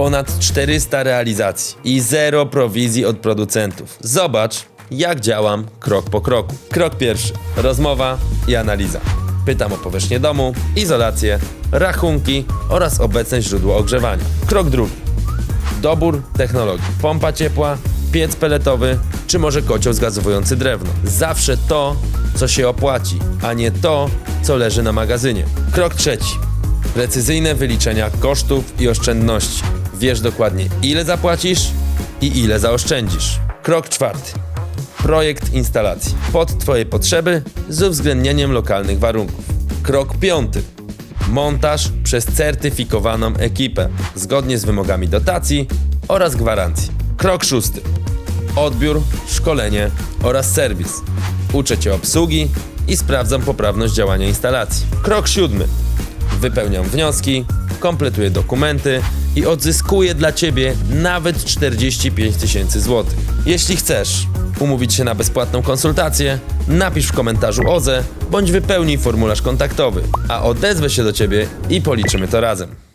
ponad 400 realizacji i zero prowizji od producentów. Zobacz, jak działam krok po kroku. Krok pierwszy: rozmowa i analiza. Pytam o powierzchnię domu, izolację, rachunki oraz obecne źródło ogrzewania. Krok drugi: Dobór technologii. Pompa ciepła, piec peletowy, czy może kocioł zgazowujący drewno. Zawsze to, co się opłaci, a nie to, co leży na magazynie. Krok trzeci. Precyzyjne wyliczenia kosztów i oszczędności. Wiesz dokładnie, ile zapłacisz i ile zaoszczędzisz. Krok czwarty. Projekt instalacji. Pod Twoje potrzeby z uwzględnieniem lokalnych warunków. Krok piąty. Montaż przez certyfikowaną ekipę, zgodnie z wymogami dotacji oraz gwarancji. Krok szósty. Odbiór, szkolenie oraz serwis. Uczę Cię obsługi i sprawdzam poprawność działania instalacji. Krok siódmy. Wypełniam wnioski, kompletuję dokumenty i odzyskuję dla Ciebie nawet 45 tysięcy złotych. Jeśli chcesz umówić się na bezpłatną konsultację, napisz w komentarzu OZE bądź wypełnij formularz kontaktowy, a odezwę się do Ciebie i policzymy to razem.